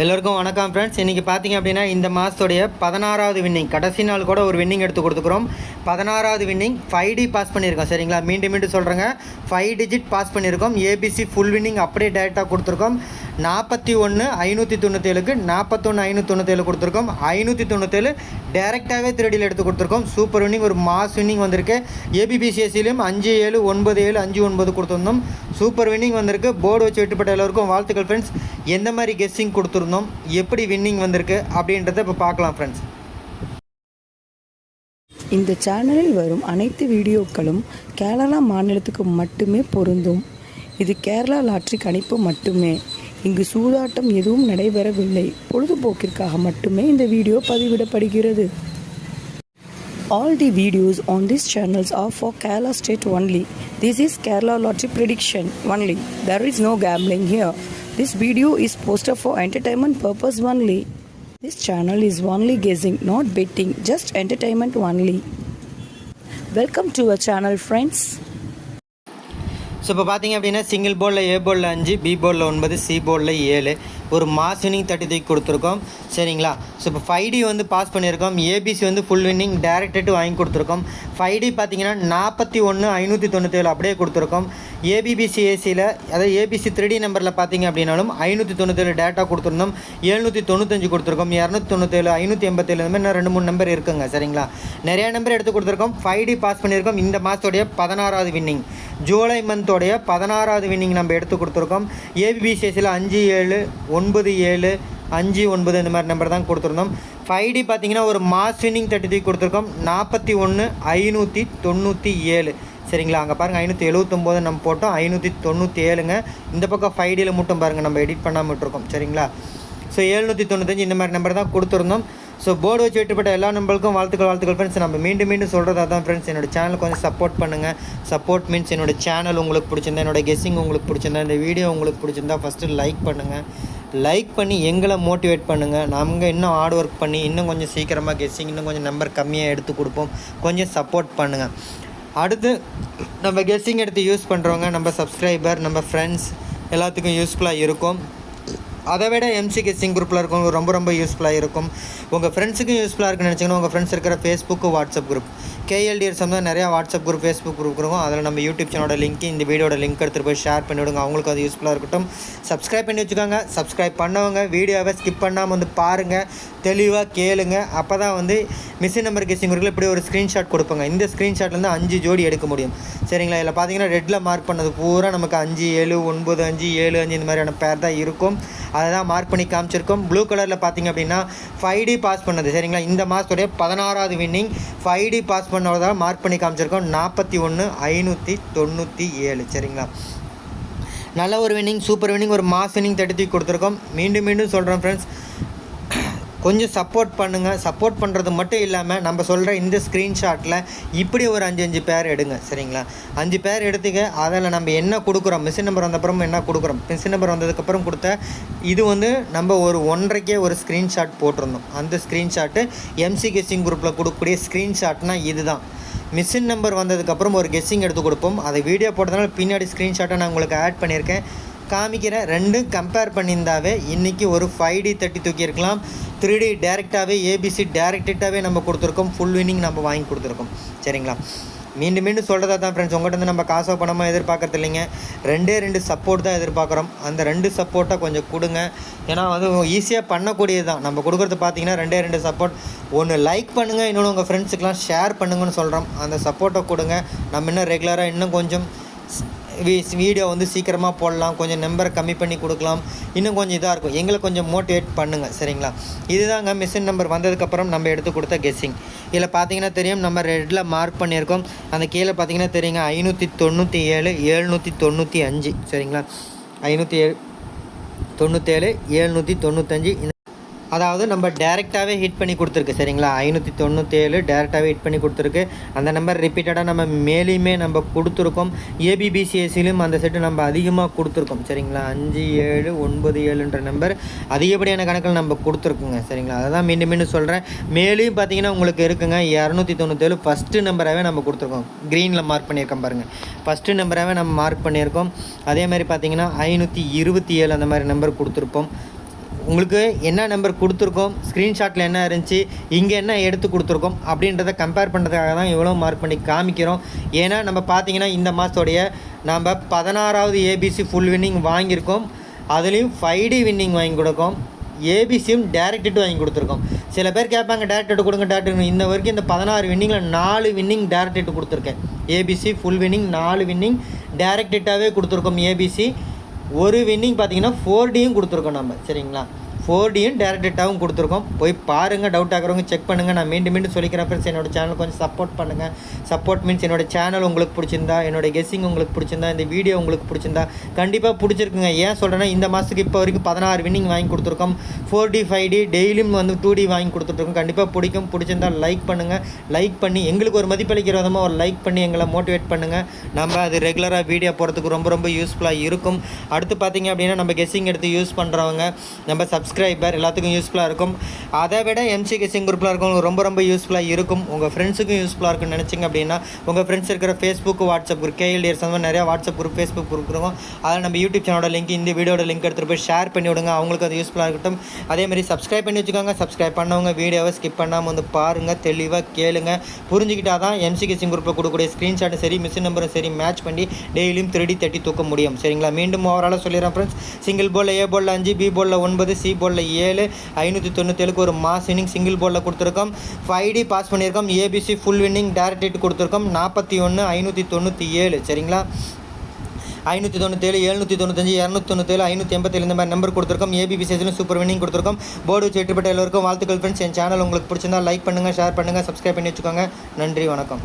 எல்லோருக்கும் வணக்கம் ஃப்ரெண்ட்ஸ் இன்றைக்கி பார்த்தீங்க அப்படின்னா இந்த மாதத்துடைய பதினாறாவது வின்னிங் கடைசி நாள் கூட ஒரு வின்னிங் எடுத்து கொடுத்துக்கிறோம். பதினாறாவது வின்னிங் ஃபைவ் டி பாஸ் பண்ணியிருக்கோம். சரிங்களா? மீண்டும் மீண்டும் சொல்கிறேங்க ஃபைவ் டிஜிட் பாஸ் பண்ணியிருக்கோம். ஏபிசி ஃபுல் வின்னிங் அப்படியே டேரெக்டாக கொடுத்துருக்கோம். நாற்பத்தி ஒன்று ஐநூற்றி தொண்ணூற்றேழுக்கு நாற்பத்தொன்று ஐநூற்றி தொண்ணூற்றேழு கொடுத்துருக்கோம். ஐநூற்றி தொண்ணூற்றேழு டேரெக்டாகவே திருடியில் எடுத்து கொடுத்துருக்கோம். சூப்பர் வின்னிங் ஒரு மாஸ் வின்னிங் வந்திருக்கு. ஏபிபிசிஎஸ்சிலையும் அஞ்சு ஏழு ஒன்பது ஏழு அஞ்சு ஒன்பது கொடுத்துருந்தோம். சூப்பர் வின்னிங் வந்திருக்கு. போர்டு வச்சு வெட்டுப்பட்ட எல்லோருக்கும் வாழ்த்துக்கள் ஃப்ரெண்ட்ஸ் எந்த மாதிரி கெஸ்ஸிங் கொடுத்துருந்தோம்? எப்படி வின்னிங் வந்திருக்கு? அப்படின்றத இப்போ பார்க்கலாம் ஃப்ரெண்ட்ஸ் இந்த சேனலில் வரும் அனைத்து வீடியோக்களும் கேரளா மாநிலத்துக்கு மட்டுமே பொருந்தும். இது கேரளா லாட்ரி கணிப்பு மட்டுமே. இங்கு சூதாட்டம் எதுவும் நடைபெறவில்லை. பொழுதுபோக்கிற்காக மட்டுமே இந்த வீடியோ பதிவிடப்படுகிறது. All the videos on these channels are for Kerala state only. This is Kerala lottery prediction only. There is no gambling here. This video is posted for entertainment purpose only. This channel is only guessing, not betting, just entertainment only. Welcome to our channel, friends. So இப்போ பார்த்தீங்க அப்படின்னா single போர்டில் ஏ போர்டில் அஞ்சு B போர்டில் ஒன்பது C போர்டில் ஏழு ஒரு மாஸ் வின்னிங் தேர்ட்டி தூக்கி கொடுத்துருக்கோம். சரிங்களா? ஸோ இப்போ ஃபைவ் டி வந்து பாஸ் பண்ணியிருக்கோம். ஏபிசி வந்து ஃபுல் வின்னிங் டேரக்டேட்டு வாங்கி கொடுத்துருக்கோம். ஃபைவ் டி பார்த்தீங்கன்னா நாற்பத்தி ஒன்று ஐநூற்றி தொண்ணூற்றேழு அப்படியே கொடுத்துருக்கோம். ஏபிபிசி ஏசியில் அதாவது ஏபிசி த்ரீ டி நம்பரில் பார்த்தீங்க அப்படின்னாலும் ஐநூற்றி தொண்ணூற்றேழு டேட்டா கொடுத்துருந்தோம். எழுநூற்றி தொண்ணூத்தஞ்சு கொடுத்துருக்கோம். இரநூத்தி தொண்ணூற்றேழு ஐநூற்றி எண்பத்தேழு இந்த மாதிரி ரெண்டு மூணு நம்பர் இருக்குங்க. சரிங்களா? நிறைய நம்பர் எடுத்து கொடுத்துருக்கோம். ஃபைவ் டி பாஸ் பண்ணியிருக்கோம். இந்த மாதத்துடைய பதினாறாவது வின்னிங் ஜூலை மந்தோடைய பதினாறாவது வின்னிங் நம்ம எடுத்து கொடுத்துருக்கோம். ஏபிபிசிஎஸில் அஞ்சு ஏழு ஒன்பது ஏழு அஞ்சு ஒன்பது இந்த மாதிரி நம்பர் தான் கொடுத்துருந்தோம். ஃபைவ் டி பார்த்தீங்கன்னா ஒரு மாஸ் வின்னிங் தேர்ட்டி த்ரீ கொடுத்துருக்கோம். நாற்பத்தி ஒன்று ஐநூற்றி தொண்ணூற்றி ஏழு. சரிங்களா? அங்கே பாருங்கள் ஐநூற்றி எழுபத்தொம்போது நம்ம போட்டோம். ஐநூற்றி தொண்ணூற்றி ஏழுங்க. இந்த பக்கம் ஃபைவ் டியில் மட்டும் பாருங்கள் நம்ம எடிட் பண்ணாமல் விட்டுருக்கோம். சரிங்களா? ஸோ எழுநூற்றி தொண்ணூத்தஞ்சு இந்த மாதிரி நம்பர் தான் கொடுத்துருந்தோம். ஸோ போர்டு வச்சு வெட்டுப்பட்ட எல்லா நம்பருக்கும் வாழ்த்துக்கள் வாழ்த்துக்கள் ஃப்ரெண்ட்ஸ் நம்ம மீண்டும் மீண்டும் சொல்கிறது அதான் ஃப்ரெண்ட்ஸ் என்னோட சேனல் கொஞ்சம் சப்போர்ட் பண்ணுங்கள் சப்போர்ட் மீன்ஸ் என்னோட சேனல் உங்களுக்கு பிடிச்சிருந்தா என்னோட கெஸ்ஸிங் உங்களுக்கு பிடிச்சிருந்தா இந்த வீடியோ உங்களுக்கு பிடிச்சிருந்தா ஃபஸ்ட்டு லைக் பண்ணுங்கள் லைக் பண்ணி எங்களை மோட்டிவேட் பண்ணுங்கள் நாங்கள் இன்னும் ஹார்ட் ஒர்க் பண்ணி இன்னும் கொஞ்சம் சீக்கிரமாக கெஸ்ஸிங் இன்னும் கொஞ்சம் நம்பர் கம்மியாக எடுத்து கொடுப்போம். கொஞ்சம் சப்போர்ட் பண்ணுங்கள் அடுத்து நம்ம கெஸ்ஸிங் எடுத்து யூஸ் பண்ணுறவங்க நம்ம சப்ஸ்கிரைபர் நம்ம ஃப்ரெண்ட்ஸ் எல்லாத்துக்கும் யூஸ்ஃபுல்லாக இருக்கும். அதை விட எம்சி கெஸ்டிங் குரூப்பில் இருக்கவங்க ரொம்ப ரொம்ப யூஸ்ஃபுல்லாக இருக்கும். உங்கள் ஃப்ரெண்ட்ஸுக்கும் யூஸ்ஃபுல்லாக இருக்குன்னு நினச்சிங்கன்னா உங்கள் ஃப்ரெண்ட்ஸ் இருக்கிற ஃபேஸ்புக்கு வாட்ஸ்அப் குரூப் கேஎல்டிஎஸ் சம்மந்தம் நிறையா வாட்ஸ்அப் குரூப் ஃபேஸ்புக் குரூப் இருக்கும். அதில் நம்ம யூடியூப் சேனலோட லிங்க் இந்த வீடியோட லிங்க் எடுத்துகிட்டு போய் ஷேர் பண்ணி விடுங்க. அவங்களுக்கு அது யூஸ்ஃபுல்லாக இருக்கட்டும். சப்ஸ்கிரைப் பண்ணி வச்சுக்கோங்க. சப்ஸ்கிரைப் பண்ணவங்க வீடியோவை ஸ்கிப் பண்ணாமல் வந்து பாருங்கள் தெளிவாக கேளுங்க. அப்போ தான் வந்து மிஷின் நம்பர் கெஸ்டிங் குரூப்பில் இப்படி ஒரு ஸ்க்ரீன்ஷாட் கொடுப்பாங்க. இந்த ஸ்க்ரீன்ஷாட்லேருந்து அஞ்சு ஜோடி எடுக்க முடியும். சரிங்களா? இதில் பார்த்தீங்கன்னா ரெட்டில் மார்க் பண்ணது பூரா நமக்கு அஞ்சு ஏழு ஒன்பது அஞ்சு ஏழு அஞ்சு இந்த மாதிரியான பேர் தான் இருக்கும். அதை தான் மார்க் பண்ணி காமிச்சிருக்கோம். ப்ளூ கலரில் பார்த்தீங்க அப்படின்னா ஃபைவ் டி பாஸ் பண்ணது. சரிங்களா? இந்த மாதத்துடைய பதினாறாவது வின்னிங் ஃபைவ் டி பாஸ் பண்ணதாக மார்க் பண்ணி காமிச்சிருக்கோம். நாற்பத்தி ஒன்று ஐநூற்றி தொண்ணூற்றி ஏழு. சரிங்களா? நல்ல ஒரு வின்னிங் சூப்பர் வின்னிங் ஒரு மாஸ் வின்னிங் தடுத்து கொடுத்துருக்கோம். மீண்டும் மீண்டும் சொல்கிறேன் ஃப்ரெண்ட்ஸ் கொஞ்சம் சப்போர்ட் பண்ணுங்கள் சப்போர்ட் பண்ணுறது மட்டும் இல்லாமல் நம்ம சொல்கிற இந்த ஸ்க்ரீன்ஷாட்டில் இப்படி ஒரு அஞ்சு அஞ்சு பேர் எடுங்க. சரிங்களா? அஞ்சு பேர் எடுத்துக்க அதில் நம்ம என்ன கொடுக்குறோம்? மிஷின் நம்பர் வந்தப்புறம் என்ன கொடுக்குறோம்? மிஷின் நம்பர் வந்ததுக்கப்புறம் கொடுத்த இது வந்து நம்ம ஒரு ஒன்றரைக்கே ஒரு ஸ்க்ரீன்ஷாட் போட்டிருந்தோம். அந்த ஸ்க்ரீன்ஷாட்டு எம்சி கெஸ்டிங் குரூப்பில் கொடுக்கக்கூடிய ஸ்க்ரீன்ஷாட்னால் இதுதான். மிஷின் நம்பர் வந்ததுக்கப்புறம் ஒரு கெஸ்ஸிங் எடுத்து கொடுப்போம். அதை வீடியோ போட்டதுனால பின்னாடி ஸ்க்ரீன்ஷாட்டை நான் உங்களுக்கு ஆட் பண்ணியிருக்கேன். காமிக்கிறேன் ரெண்டும் கம்பேர் பண்ணியிருந்தாவே இன்றைக்கி ஒரு ஃபைவ் டி தேர்ட்டி தூக்கியிருக்கலாம். த்ரீ டி டேரெக்டாகவே ஏபிசி டேரெக்டாகவே நம்ம கொடுத்துருக்கோம். ஃபுல் வினிங் நம்ம வாங்கி கொடுத்துருக்கோம். சரிங்களா? மீண்டும் மீண்டும் சொல்கிறதா தான் ஃப்ரெண்ட்ஸ் உங்கள்கிட்ட வந்து நம்ம காசோ பணமாக எதிர்பார்க்கறது இல்லைங்க. ரெண்டே ரெண்டு சப்போர்ட் தான் எதிர்பார்க்குறோம். அந்த ரெண்டு சப்போர்ட்டை கொஞ்சம் கொடுங்க. ஏன்னா வந்து ஈஸியாக பண்ணக்கூடியது தான். நம்ம கொடுக்குறது பார்த்தீங்கன்னா ரெண்டே ரெண்டு சப்போர்ட் ஒன்று லைக் பண்ணுங்கள் இன்னொன்று உங்கள் ஃப்ரெண்ட்ஸுக்கெலாம் ஷேர் பண்ணுங்கன்னு சொல்கிறோம் அந்த சப்போர்ட்டை கொடுங்க. நம்ம இன்னும் ரெகுலராக இன்னும் கொஞ்சம் வீடியோ வந்து சீக்கிரமாக போடலாம். கொஞ்சம் நம்பரை கம்மி பண்ணி கொடுக்கலாம். இன்னும் கொஞ்சம் இதாக இருக்கும். எங்களை கொஞ்சம் மோட்டிவேட் பண்ணுங்கள் சரிங்களா? இதுதாங்க மிஷின் நம்பர் வந்ததுக்கப்புறம் நம்ம எடுத்து கொடுத்த கெஸ்ஸிங் இதில் பார்த்தீங்கன்னா தெரியும். நம்ம ரெட்டில் மார்க் பண்ணியிருக்கோம். அந்த கீழே பார்த்தீங்கன்னா தெரியுங்க. ஐநூற்றி தொண்ணூற்றி ஏழு எழுநூற்றி தொண்ணூற்றி அஞ்சு சரிங்களா? ஐநூற்றி ஏழு தொண்ணூற்றேழு எழுநூற்றி தொண்ணூத்தஞ்சு அதாவது நம்ம டேரெக்டாகவே ஹிட் பண்ணி கொடுத்துருக்கு சரிங்களா? ஐநூற்றி தொண்ணூற்றேழு டேரெக்டாகவே ஹிட் பண்ணி கொடுத்துருக்கு. அந்த நம்பர் ரிப்பீட்டடாக நம்ம மேலேயுமே நம்ம கொடுத்துருக்கோம். ஏபிபிசிஎஸ்சிலையும் அந்த செட்டு நம்ம அதிகமாக கொடுத்துருக்கோம் சரிங்களா? அஞ்சு ஏழு ஒன்பது ஏழுன்ற நம்பர் அதிகப்படியான கணக்கில் நம்ம கொடுத்துருக்குங்க சரிங்களா? அதை தான் மீண்டும் மீண்டும் சொல்கிறேன் மேலேயும் பார்த்தீங்கன்னா உங்களுக்கு இருக்குங்க. இரநூத்தி தொண்ணூற்றேழு ஃபஸ்ட்டு நம்பராகவே நம்ம கொடுத்துருக்கோம். க்ரீனில் மார்க் பண்ணியிருக்கோம் பாருங்கள் ஃபஸ்ட்டு நம்பராகவே நம்ம மார்க் பண்ணியிருக்கோம். அதே மாதிரி பார்த்தீங்கன்னா ஐநூற்றி இருபத்தி ஏழு அந்த மாதிரி நம்பர் கொடுத்துருப்போம். உங்களுக்கு என்ன நம்பர் கொடுத்துருக்கோம்? ஸ்க்ரீன்ஷாட்டில் என்ன இருந்துச்சு? இங்கே என்ன எடுத்து கொடுத்துருக்கோம்? அப்படின்றத கம்பேர் பண்ணுறதுக்காக தான் இவ்வளோ மார்க் பண்ணி காமிக்கிறோம். ஏன்னா நம்ம பார்த்தீங்கன்னா இந்த மாதத்தோடைய நம்ம பதினாறாவது ஏபிசி ஃபுல் வின்னிங் வாங்கியிருக்கோம். அதுலேயும் ஃபைவ் டி வின்னிங் வாங்கி கொடுக்கோம். ஏபிசியும் டேரக்டட் வாங்கி கொடுத்துருக்கோம். சில பேர் கேட்பாங்க டேரக்டட் கொடுங்க டேரக்டட் இந்த வரைக்கும் இந்த பதினாறு வின்னிங்கில் நாலு வின்னிங் டேரக்டட் கொடுத்துருக்கேன். ஏபிசி ஃபுல் வின்னிங் நாலு வின்னிங் டேரக்டட்டாகவே கொடுத்துருக்கோம் ஏபிசி ஒரு வின்னிங் பார்த்தீங்கன்னா ஃபோர் டியும் கொடுத்துருக்கோம் நம்ம சரிங்களா? ஃபோர் டியும் டேரக்டட்டாகவும் கொடுத்துருக்கோம். போய் பாருங்கள் டவுட் ஆகிறவங்க செக் பண்ணுங்கள் நான் மீண்டும் மீண்டும் சொல்லிக்கிறேன் ஃப்ரெண்ட்ஸ் என்னோடய சேனல் கொஞ்சம் சப்போர்ட் பண்ணுங்கள் சப்போர்ட் மீன்ஸ் என்னோட சேனல் உங்களுக்கு பிடிச்சிருந்தா என்னோட கெஸ்ஸிங் உங்களுக்கு பிடிச்சிருந்தா இந்த வீடியோ உங்களுக்கு பிடிச்சிருந்தா கண்டிப்பாக பிடிச்சிருக்குங்க. ஏன் சொல்கிறேன்னா இந்த மாதத்துக்கு இப்போ வரைக்கும் பதினாறு வின்னிங் வாங்கி கொடுத்துருக்கோம். ஃபோர் டி ஃபைவ் டி டெய்லியும் வந்து டூ டி வாங்கி கொடுத்துட்ருக்கோம். கண்டிப்பாக பிடிக்கும். பிடிச்சிருந்தா லைக் பண்ணுங்கள் லைக் பண்ணி எங்களுக்கு ஒரு மதிப்பளிக்கிற விதமாக ஒரு லைக் பண்ணி எங்களை மோட்டிவேட் பண்ணுங்கள் நம்ம அது ரெகுலராக வீடியோ போகிறதுக்கு ரொம்ப ரொம்ப யூஸ்ஃபுல்லாக இருக்கும். அடுத்து பார்த்தீங்க அப்படின்னா நம்ம கெஸ்ஸிங் எடுத்து யூஸ் பண்ணுறவங்க நம்ம சப்ஸ்கிரைபர் எல்லாத்துக்கும் யூஸ்ஃபுல்லாக இருக்கும். அதை விட எம்சி கிசிங் குரூப்பில் இருக்கவங்களுக்கு ரொம்ப ரொம்ப யூஸ்ஃபுல்லாக இருக்கும். உங்கள் ஃப்ரெண்ட்ஸுக்கும் யூஸ்ஃபுல்லாக இருக்கும்னு நினச்சிங்க அப்படின்னா உங்கள் ஃப்ரெண்ட்ஸ் இருக்கிற ஃபேஸ்புக் வாட்ஸ்அப் குரூப் கேஎல்டிஎஸ் அந்த மாதிரி நிறையா வாட்ஸ்அப் குரூப் ஃபேஸ்புக் குரூப் இருக்கும். அதில் நம்ம யூடியூப் சேனலோட லிங்க் இந்த வீடியோட லிங்க் எடுத்துகிட்டு போய் ஷேர் பண்ணி விடுங்க. அவங்களுக்கு அது யூஸ்ஃபுல்லாக இருக்கட்டும். அதே மாதிரி சப்ஸ்கிரைப் பண்ணி வச்சுக்கோங்க. சப்ஸ்கிரைப் பண்ணவங்க வீடியோவை ஸ்கிப் பண்ணாமல் வந்து பாருங்கள் தெளிவாக கேளுங்க. புரிஞ்சுக்கிட்டால் தான் எம்சி கிசிங் குரூப்பில் கொடுக்கக்கூடிய ஸ்க்ரீன்ஷாட்டும் சரி மிஷின் நம்பரும் சரி மேட்ச் பண்ணி டெய்லியும் திருடி தட்டி தூக்க முடியும். சரிங்களா? மீண்டும் ஓவராலாக சொல்லிடுறேன் ஃப்ரெண்ட்ஸ் சிங்கிள் போலில் ஏ போலில் அஞ்சு பி போலில் ஒன்பது சி போலில் ஏழு ஐநூற்றி தொண்ணூற்றேழுக்கு ஒரு மாஸ் இன்னிங் சிங்கிள் போலில் கொடுத்துருக்கோம். ஃபைவ் டி பாஸ் பண்ணியிருக்கோம். ஏபிசி ஃபுல் வின்னிங் டேரக்டேட் கொடுத்துருக்கோம். நாற்பத்தி ஒன்று ஐநூற்றி தொண்ணூற்றி ஏழு சரிங்களா? ஐநூற்றி தொண்ணூற்றேழு எழுநூற்றி தொண்ணூத்தஞ்சு இரநூத்தி தொண்ணூற்றேழு ஐநூற்றி எண்பத்தேழு இந்த மாதிரி நம்பர் கொடுத்துருக்கோம். ஏபிபி சேஜிலும் சூப்பர் வின்னிங் கொடுத்துருக்கோம். போர்டு வச்சு வெற்றிப்பட்ட எல்லோருக்கும் வாழ்த்துக்கள் ஃப்ரெண்ட்ஸ் என் சேனல் உங்களுக்கு பிடிச்சிருந்தா லைக் பண்ணுங்கள் ஷேர் பண்ணுங்கள் சப்ஸ்கிரைப் பண்ணி வச்சுக்கோங்க. நன்றி வணக்கம்.